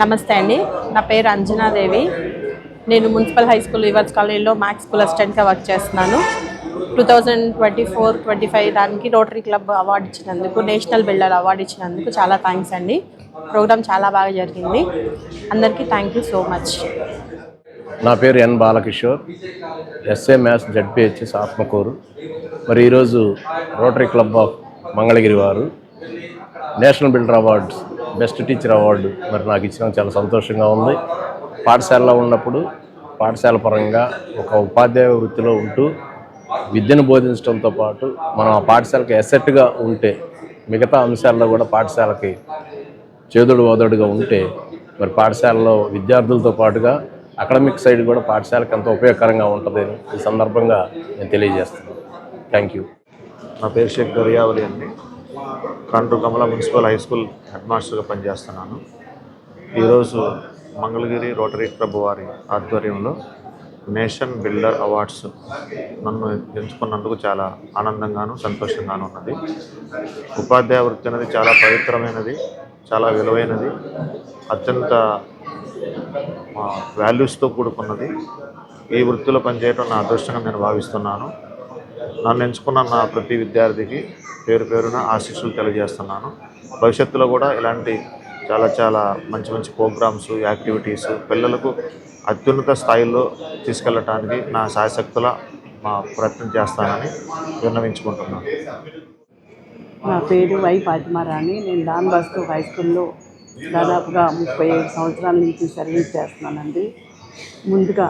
నమస్తే అండి. నా పేరు అంజనాదేవి. నేను మున్సిపల్ హై స్కూల్ రివర్స్ కాలేజీలో మ్యాథ్స్ స్కూల్ అసిస్టెంట్గా వర్క్ చేస్తున్నాను. Two thousand twenty four twenty five దానికి రోటరీ క్లబ్ అవార్డు ఇచ్చినందుకు నేషనల్ బిల్డర్ అవార్డు ఇచ్చినందుకు చాలా థ్యాంక్స్ అండి. ప్రోగ్రామ్ చాలా బాగా జరిగింది. అందరికీ థ్యాంక్ యూ సో మచ్. నా పేరు N Balakishore SA maths ZPHS Atmakur. మరి ఈరోజు రోటరీ క్లబ్ ఆఫ్ మంగళగిరి వారు national builder awards best teacher award మరి నాకు ఇచ్చిన చాలా సంతోషంగా ఉంది. పాఠశాలలో ఉన్నప్పుడు పాఠశాల పరంగా ఒక ఉపాధ్యాయ వృత్తిలో ఉంటూ విద్యను బోధించడంతో పాటు మనం ఆ పాఠశాలకి ఎసెట్గా ఉంటే మిగతా అంశాల్లో కూడా పాఠశాలకి చేదుడు ఓదడుగా ఉంటే మరి పాఠశాలలో విద్యార్థులతో పాటుగా అకాడమిక్ సైడ్ కూడా పాఠశాలకు ఎంతో ఉపయోగకరంగా ఉంటుంది ఈ సందర్భంగా నేను తెలియజేస్తున్నాను. థ్యాంక్ యూ నా పేరు షేక్ దర్యావలి అండి. కంటూ కమల మున్సిపల్ హై స్కూల్ హెడ్ మాస్టర్గా పనిచేస్తున్నాను. ఈరోజు మంగళగిరి రోటరీ క్లబ్ వారి ఆధ్వర్యంలో నేషన్ బిల్డర్ అవార్డ్స్ నన్ను ఎంచుకున్నందుకు చాలా ఆనందంగాను సంతోషంగాను ఉన్నది. ఉపాధ్యాయ వృత్తి అనేది చాలా పవిత్రమైనది చాలా విలువైనది అత్యంత వాల్యూస్తో కూడుకున్నది. ఈ వృత్తిలో పనిచేయడం నా అదృష్టంగా నేను భావిస్తున్నాను. నన్ను ఎంచుకున్న నా ప్రతి విద్యార్థికి పేరు పేరున ఆశీస్సులు తెలియజేస్తున్నాను. భవిష్యత్తులో కూడా ఇలాంటి చాలా చాలా మంచి మంచి ప్రోగ్రామ్స్ యాక్టివిటీస్ పిల్లలకు అత్యున్నత స్థాయిలో తీసుకెళ్ళటానికి నా శాశక్తుల మా ప్రయత్నం చేస్తానని విన్నవించుకుంటున్నాను. నా పేరు వై ఫాతిమారాణి. నేను డాన్ బాస్కో హై స్కూల్లో దాదాపుగా ముప్పై ఏడు సంవత్సరాల నుంచి సర్వీస్ చేస్తున్నానండి. ముందుగా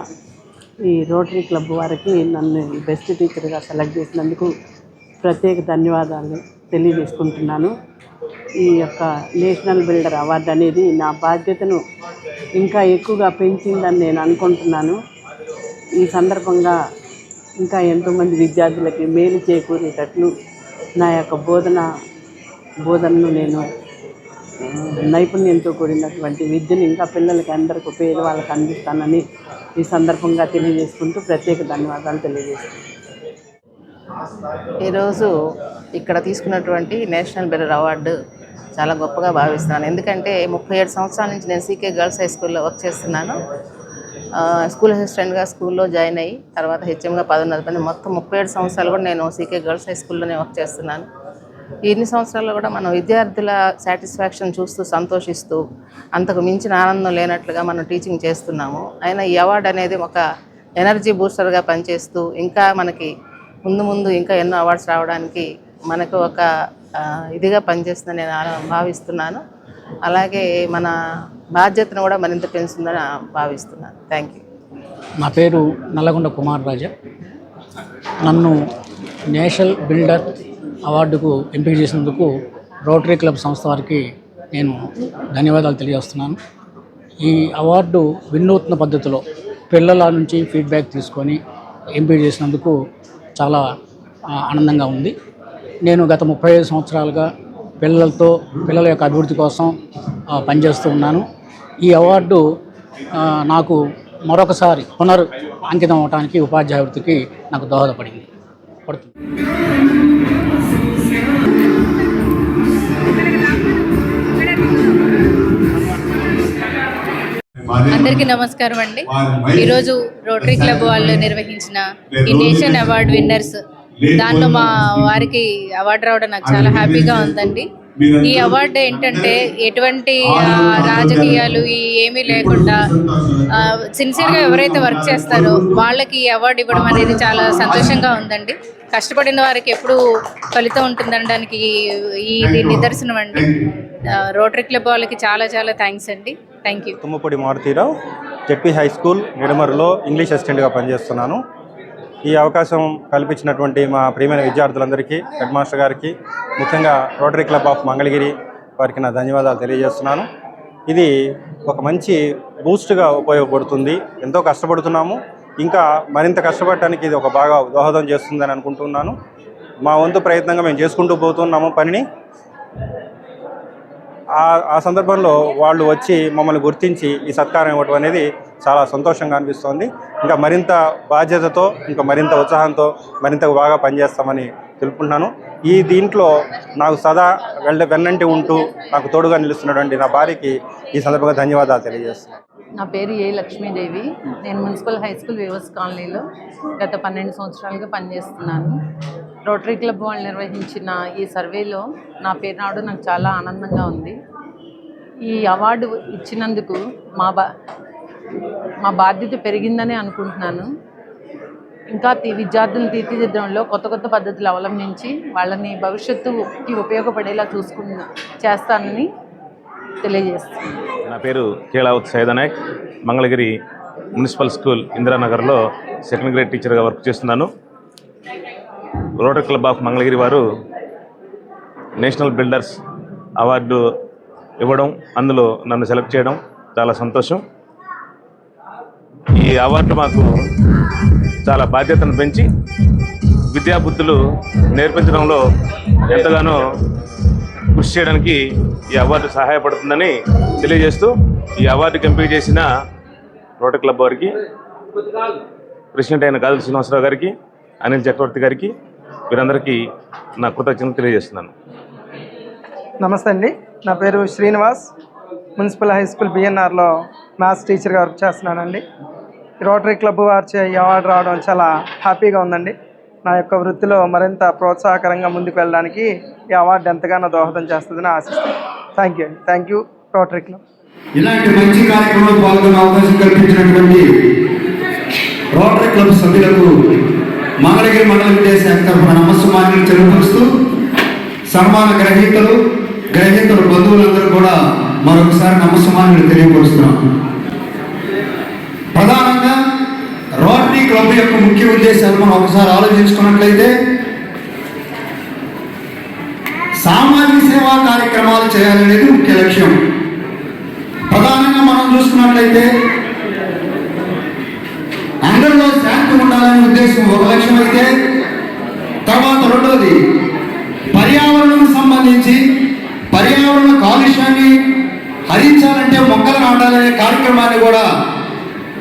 ఈ రోటరీ క్లబ్ వారికి నన్ను బెస్ట్ టీచర్గా సెలెక్ట్ చేసినందుకు ప్రత్యేక ధన్యవాదాలు తెలియజేసుకుంటున్నాను. ఈ యొక్క నేషనల్ బిల్డర్ అవార్డు అనేది నా బాధ్యతను ఇంకా ఎక్కువగా పెంచిందని నేను అనుకుంటున్నాను. ఈ సందర్భంగా ఇంకా ఎంతోమంది విద్యార్థులకి మేలు చేకూరేటట్లు నా యొక్క బోధన బోధనను నేను నైపుణ్యంతో కూడినటువంటి విద్యను ఇంకా పిల్లలకి అందరికి పేదవాళ్ళకి అందిస్తానని ఈ సందర్భంగా తెలియజేసుకుంటూ ప్రత్యేక ధన్యవాదాలు తెలియజేస్తున్నాను. ఈరోజు ఇక్కడ తీసుకున్నటువంటి నేషనల్ బెరర్ అవార్డు చాలా గొప్పగా భావిస్తున్నాను. ఎందుకంటే ముప్పై ఏడు సంవత్సరాల నుంచి నేను సీకే గర్ల్స్ హై స్కూల్లో వర్క్ చేస్తున్నాను. స్కూల్ అసిస్టెంట్గా స్కూల్లో జాయిన్ అయ్యి తర్వాత హెచ్ఎంగా పదోన్నతి మొత్తం ముప్పై ఏడు సంవత్సరాలు కూడా నేను సీకే గర్ల్స్ హై స్కూల్లోనే వర్క్ చేస్తున్నాను. ఎన్ని ఇన్ని సంవత్సరాల్లో కూడా మనం విద్యార్థుల సాటిస్ఫాక్షన్ చూస్తూ సంతోషిస్తూ అంతకు మించిన ఆనందం లేనట్లుగా మనం టీచింగ్ చేస్తున్నాము. అయినా ఈ అవార్డు అనేది ఒక ఎనర్జీ బూస్టర్గా పనిచేస్తూ ఇంకా మనకి ముందు ముందు ఇంకా ఎన్నో అవార్డ్స్ రావడానికి మనకు ఒక ఇదిగా పనిచేస్తుందని నేను భావిస్తున్నాను. అలాగే మన బాధ్యతను కూడా మరింత పెంచుతుందని భావిస్తున్నాను. థ్యాంక్ యూ నా పేరు నల్లగొండ కుమార్ రాజా. నన్ను నేషనల్ బిల్డర్ అవార్డుకు ఎంపిక చేసినందుకు రోటరీ క్లబ్ సంస్థ వారికి నేను ధన్యవాదాలు తెలియజేస్తున్నాను. ఈ అవార్డు వినూత్న పద్ధతిలో పిల్లల నుంచి ఫీడ్బ్యాక్ తీసుకొని ఎంపిక చేసినందుకు చాలా ఆనందంగా ఉంది. నేను గత ముప్పై ఐదు సంవత్సరాలుగా పిల్లలతో పిల్లల యొక్క అభివృద్ధి కోసం పనిచేస్తూ ఉన్నాను. ఈ అవార్డు నాకు మరొకసారి పునర్ అంకితం అవడానికి ఉపాధ్యాయ వృత్తికి నాకు దోహదపడింది. పడుతుంది. అందరికీ నమస్కారం అండి. ఈరోజు రోటరీ క్లబ్ వాళ్ళు నిర్వహించిన ఈ నేషన్ అవార్డ్ విన్నర్స్ దాంట్లో మా వారికి అవార్డు రావడం నాకు చాలా హ్యాపీగా ఉందండి. ఈ అవార్డు ఏంటంటే ఎటువంటి రాజకీయాలు ఈ ఏమీ లేకుండా సిన్సియర్గా ఎవరైతే వర్క్ చేస్తారో వాళ్ళకి ఈ అవార్డు ఇవ్వడం అనేది చాలా సంతోషంగా ఉందండి. కష్టపడిన వారికి ఎప్పుడు ఫలితం ఉంటుందనడానికి ఈ ఇది నిదర్శనం అండి. రోటరీ క్లబ్ వాళ్ళకి చాలా చాలా థ్యాంక్స్ అండి. Thank you. Tummapudi Marutirao ZP high school నిడమరులో English అసిస్టెంట్గా పనిచేస్తున్నాను. ఈ అవకాశం కల్పించినటువంటి మా ప్రియమైన విద్యార్థులందరికీ హెడ్ మాస్టర్ గారికి ముఖ్యంగా రోటరీ క్లబ్ ఆఫ్ మంగళగిరి వారికి నా ధన్యవాదాలు తెలియజేస్తున్నాను. ఇది ఒక మంచి బూస్ట్గా ఉపయోగపడుతుంది. ఎంతో కష్టపడుతున్నాము. ఇంకా మరింత కష్టపడటానికి ఇది ఒక బాగా దోహదం చేస్తుందని అనుకుంటున్నాను. మా వంతు ప్రయత్నంగా మేము చేసుకుంటూ పోతున్నాము పనిని. ఆ- ఆ సందర్భంలో వాళ్ళు వచ్చి మమ్మల్ని గుర్తించి ఈ సత్కారం ఇవ్వటం అనేది చాలా సంతోషంగా అనిపిస్తోంది. ఇంకా మరింత బాధ్యతతో ఇంకా మరింత ఉత్సాహంతో మరింత బాగా పనిచేస్తామని తెలుపుకుంటున్నాను. ఈ దీంట్లో నాకు సదా వెళ్ళ వెన్నంటి ఉంటూ నాకు తోడుగా నిలుస్తున్నటువంటి నా భార్యకి ఈ సందర్భంగా ధన్యవాదాలు తెలియజేస్తున్నాను. నా పేరు ఏ లక్ష్మీదేవి. నేను మున్సిపల్ హై స్కూల్ వ్యూవర్స్ కాలనీలో గత పన్నెండు సంవత్సరాలుగా పనిచేస్తున్నాను. రోటరీ క్లబ్ వాళ్ళు నిర్వహించిన ఈ సర్వేలో నా పేరు రావడం నాకు చాలా ఆనందంగా ఉంది. ఈ అవార్డు ఇచ్చినందుకు మా బా మా బాధ్యత పెరిగిందని అనుకుంటున్నాను. ఇంకా విద్యార్థులను తీర్చిదిద్దడంలో కొత్త కొత్త పద్ధతులు అవలంబించి వాళ్ళని భవిష్యత్తుకి ఉపయోగపడేలా చూసుకున్న చేస్తానని తెలియజేస్తాను నా పేరు కేళావత్ సైదనాయక్. మంగళగిరి మున్సిపల్ స్కూల్ ఇందిరానగర్లో సెకండ్ గ్రేడ్ టీచర్గా వర్క్ చేస్తున్నాను. రోటరీ క్లబ్ ఆఫ్ మంగళగిరి వారు నేషనల్ బిల్డర్స్ అవార్డు ఇవ్వడం అందులో నన్ను సెలెక్ట్ చేయడం చాలా సంతోషం. ఈ అవార్డు మాకు చాలా బాధ్యతను పెంచి విద్యాబుద్ధులు నేర్పించడంలో ఎంతగానో కృషి చేయడానికి ఈ అవార్డు సహాయపడుతుందని తెలియజేస్తూ ఈ అవార్డు కంపెనీ చేసిన రోటరీ క్లబ్ వారికి ప్రెసిడెంట్ అయిన గాజుల శ్రీనివాసరావు గారికి అనిల్ చక్రవర్తి గారికి వీరందరికీ నా కృతజ్ఞతలు తెలియజేస్తున్నాను. నమస్తే అండి. నా పేరు శ్రీనివాస్. మున్సిపల్ హై స్కూల్ బిఎన్ఆర్లో మ్యాథ్స్ టీచర్గా వర్క్ చేస్తున్నానండి. రోటరీ క్లబ్ వారిచే ఈ అవార్డు రావడం చాలా హ్యాపీగా ఉందండి. నా యొక్క వృత్తిలో మరింత ప్రోత్సాహకరంగా ముందుకు వెళ్ళడానికి ఈ అవార్డు ఎంతగానో దోహదం చేస్తుందని ఆశిస్తాను థ్యాంక్ యూ అండి. Thank you Rotary club. ఇలాంటి మంచి కార్యక్రమంలో పాల్గొనే అవకాశం కల్పించినటువంటి రోటరీ క్లబ్ సభ్యులకు మంగళగిరి మండల విద్యాశాఖ తరఫున నమస్సుమాన్ని తెలియపరుస్తూ సన్మాన గ్రహీతలు గ్రహీతల బంధువులందరూ కూడా మరొకసారి నమస్సుమాన్ని తెలియపరుస్తున్నాం. ప్రధానంగా రోటరీ క్లబ్ యొక్క ముఖ్య ఉద్దేశాలు మనం ఒకసారి ఆలోచించుకున్నట్లయితే సామాజిక సేవా కార్యక్రమాలు చేయాలనేది ముఖ్య లక్ష్యం. ప్రధానంగా మనం చూసుకున్నట్లయితే శాంతి ఉద్దేశం ఒక లక్ష్యం అయితే తర్వాత రెండోది పర్యావరణం సంబంధించి పర్యావరణ కాలుష్యాన్ని హరించాలంటే మొక్కలు నాటాలనే కార్యక్రమాన్ని కూడా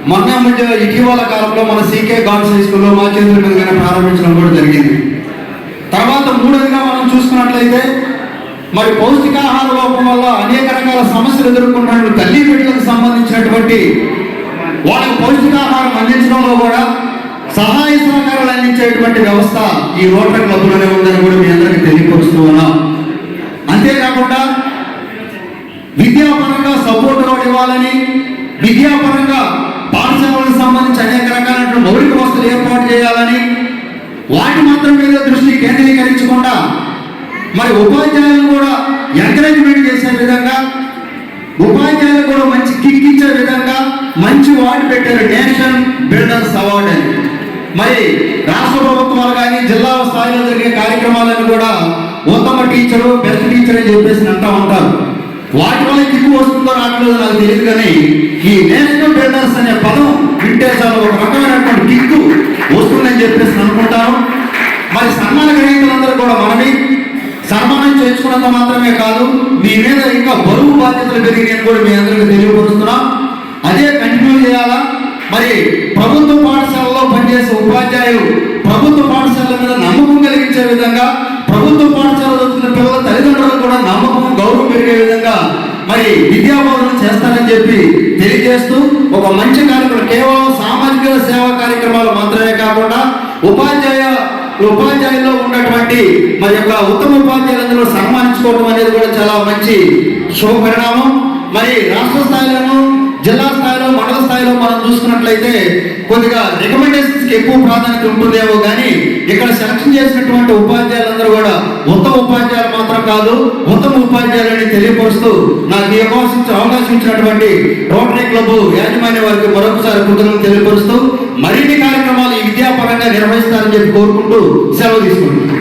మొన్న మధ్య ఇటీవల కాలంలో మన సీకే గాడ్స్ హై స్కూల్లో మా చేతుల మీదుగానే ప్రారంభించడం కూడా జరిగింది. తర్వాత మూడోదిగా మనం చూసుకున్నట్లయితే మరి పౌష్టికాహార లోపం వల్ల అనేక రకాల సమస్యలు ఎదుర్కొంటున్న తల్లి బిడ్డలకు సంబంధించినటువంటి వాళ్ళకి పౌష్టికాహారం అందించడంలో కూడా సహాయ సహకారాలు అందించేటువంటి వ్యవస్థ ఈ రోటరీ క్లబ్లోనే ఉందని కూడా మీ అందరికీ తెలియపరుస్తూ ఉన్నాం. అంతేకాకుండా విద్యాపరంగా సపోర్ట్ రోడ్ ఇవ్వాలని విద్యాపరంగా పాఠశాలకు సంబంధించి అనేక రకాలైన మౌలిక వసతులు ఏర్పాటు చేయాలని వాటి మాత్రం మీద దృష్టి కేంద్రీకరించకుండా మరి ఉపాధ్యాయులను కూడా ఎంకరేజ్మెంట్ చేసే విధంగా ఉపాధ్యాయులు కూడా మంచి కిక్ ఇచ్చే విధంగా మంచి వాటి పెట్టారు నేషన్ బిల్డర్స్ అవార్డు అని. మరి రాష్ట్ర ప్రభుత్వాలు కానీ జిల్లా స్థాయిలో జరిగే కార్యక్రమాలను కూడా ఉత్తమ టీచరు బెస్ట్ టీచర్ అని చెప్పేసి అంటా ఉంటారు. వాటి వల్ల కిక్కు వస్తుందో రావట్లేదో నాకు తెలియదు కానీ ఈ నేషనల్ బిల్డర్స్ అనే పదం వింటే చాలా ఒక రకమైనటువంటి దిక్కు వస్తుందని చెప్పేసి అనుకుంటాను. మరి సన్మాన గ్రహీతలందరూ కూడా మనవి. సన్మానం చేసుకున్నంత మాత్రమే కాదు మీ మీద ఇంకా బరువు బాధ్యతలు పెరిగినాయని కూడా మీ అందరికీ తెలియపరుస్తున్నాం. అదే కంటిన్యూ చేయాలా? మరి ప్రభుత్వ పాఠశాలలో పనిచేసే ఉపాధ్యాయులు ప్రభుత్వ పాఠశాలల మీద నమ్మకం కలిగించే విధంగా ప్రభుత్వ పాఠశాలలో చదువుతున్న పిల్లల తల్లిదండ్రులకు కూడా నమ్మకం గౌరవం పెరిగే విధంగా మరి విద్యాబోధన చేస్తారని చెప్పి తెలియజేస్తూ ఒక మంచి కార్యక్రమం కేవలం సామాజిక సేవా కార్యక్రమాలు మాత్రమే కాకుండా ఉపాధ్యాయ ఉపాధ్యాయుల్లో ఉన్నటువంటి మరి యొక్క ఉత్తమ ఉపాధ్యాయులందరూ సన్మానించుకోవడం అనేది కూడా చాలా మంచి శుభపరిణామం. మరి రాష్ట్ర స్థాయిలోనూ జిల్లా స్థాయిలో స్థాయిలో మనం చూసుకున్నట్లయితే కొద్దిగా రికమెండేషన్స్కి ఎక్కువ ప్రాధాన్యత ఉంటుందేమో కానీ ఇక్కడ సెలక్షన్ చేసినటువంటి ఉపాధ్యాయులందరూ కూడా ఉత్తమ ఉపాధ్యాయులు మాత్రం కాదు ఉత్తమ ఉపాధ్యాయులని తెలియపరుస్తూ నాకు ఈ అవకాశం అవకాశం ఇచ్చినటువంటి రోటరీ క్లబ్ యాజమాన్య వారికి మరొకసారి కృతజ్ఞతలు తెలియపరుస్తూ మరిన్ని కార్యక్రమాలు ఈ విద్యాపరంగా నిర్వహిస్తారని చెప్పి కోరుకుంటూ సెలవు తీసుకుంటున్నాను.